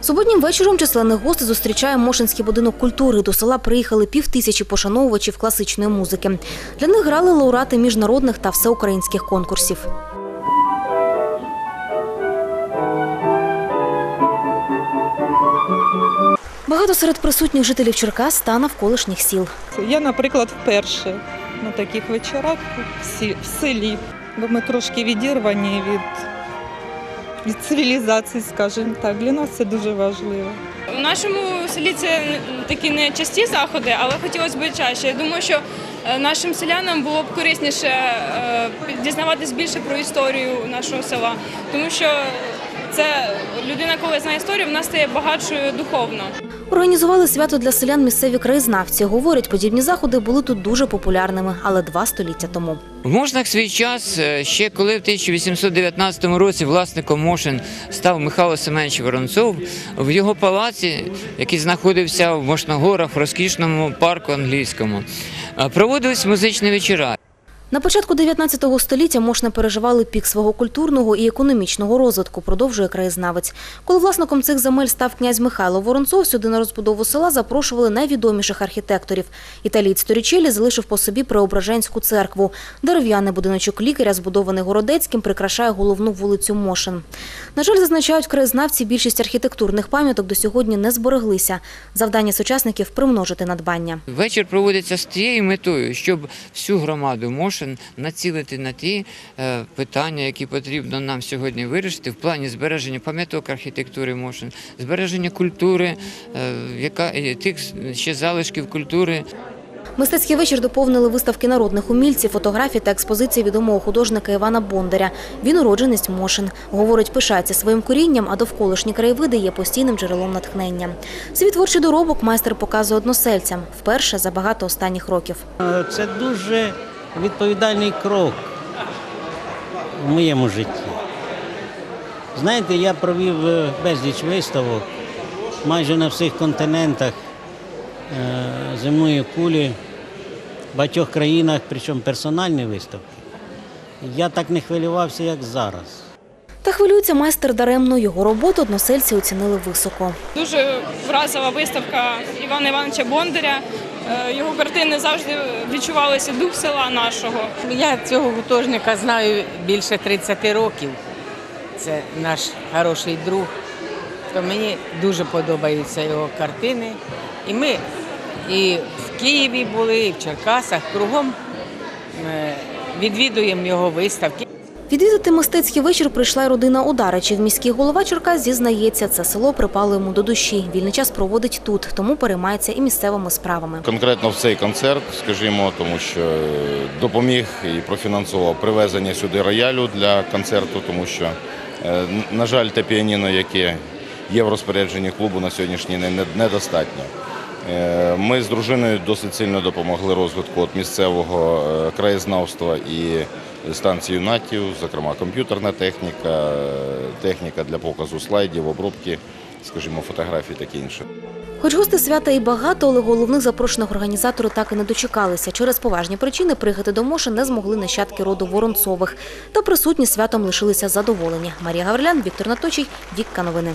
Суботнім вечором численних гостей зустрічає Мошинський будинок культури. До села приїхали півтисячі пошановувачів класичної музики. Для них грали лауреати міжнародних та всеукраїнських конкурсів. Багато серед присутніх жителів Черкас та навколишніх сіл. Я, наприклад, вперше на таких вечорах в селі, бо ми трошки відірвані від, від цивілізації, скажімо так. Для нас це дуже важливо. У нашому селі це такі не часті заходи, але хотілося б чаще. Я думаю, що е, нашим селянам було б корисніше е, дізнаватись більше про історію нашого села, тому що це людина, коли знає історію, вона стає багатшою духовно. Організували свято для селян місцеві краєзнавці. Говорять, подібні заходи були тут дуже популярними, але два століття тому. В Мошнах свій час, е, ще коли в 1819 році власником Мошин став Михайло Семенович Воронцов, в його палаці, який знаходився в Мошногорах, в розкішному парку англійському, е, проводились музичні вечора. На початку 19 століття Мошни переживали пік свого культурного і економічного розвитку, продовжує краєзнавець. Коли власником цих земель став князь Михайло Воронцов, сюди на розбудову села запрошували найвідоміших архітекторів. Італієць Торічелі залишив по собі Преображенську церкву. Дерев'яний будиночок лікаря, збудований Городецьким, прикрашає головну вулицю Мошин. На жаль, зазначають краєзнавці, більшість архітектурних пам'яток до сьогодні не збереглися. Завдання сучасників примножити надбання. Вечір проводиться з тією метою, щоб всю громаду Мошин націлити на ті е, питання, які потрібно нам сьогодні вирішити в плані збереження пам'яток архітектури Мошин, збереження культури, е, яка е, тих ще залишків культури, Мистецький вечір доповнили виставки народних умільців, фотографій та експозиції відомого художника Івана Бондаря. Він уродженець Мошин. Говорить, пишається своїм корінням, а довколишні краєвиди є постійним джерелом натхнення. Свій творчий доробок майстер показує односельцям вперше за багато останніх років. Це дуже відповідальний крок в моєму житті. Знаєте, я провів е, безліч виставок майже на всіх континентах е, земної кулі, в багатьох країнах, причому персональні виставки. Я так не хвилювався, як зараз. Та хвилюється майстер даремно. Його роботу односельці оцінили високо. Дуже вразила виставка Івана Івановича Бондаря. Е, Його картини завжди відчувалися дух села нашого. Я цього художника знаю більше 30 років. Це наш хороший друг. То мені дуже подобаються його картини. І ми і в Києві були, і в Черкасах, кругом е, відвідуємо його виставки. Відвідати мистецький вечір прийшла й родина Ударичів. Міський голова Черкас зізнається, це село припало йому до душі. Вільний час проводить тут, тому переймається і місцевими справами. Конкретно в цей концерт, скажімо, тому що е, допоміг і профінансував привезення сюди роялю для концерту, тому що, е, на жаль, те піаніно, яке є в розпорядженні клубу на сьогоднішній день, не- недостатньо. Е, Ми з дружиною досить сильно допомогли розвитку от місцевого краєзнавства і станції юнатів, зокрема комп'ютерна техніка, техніка для показу слайдів, обробки, скажімо, фотографій таке інше. Хоч гости свята і багато, але головних запрошених організатори так і не дочекалися. Через поважні причини приїхати до Моши не змогли нащадки роду Воронцових. Та присутні святом лишилися задоволені. Марія Гаврилян, Віктор Наточий, Вікка Новини.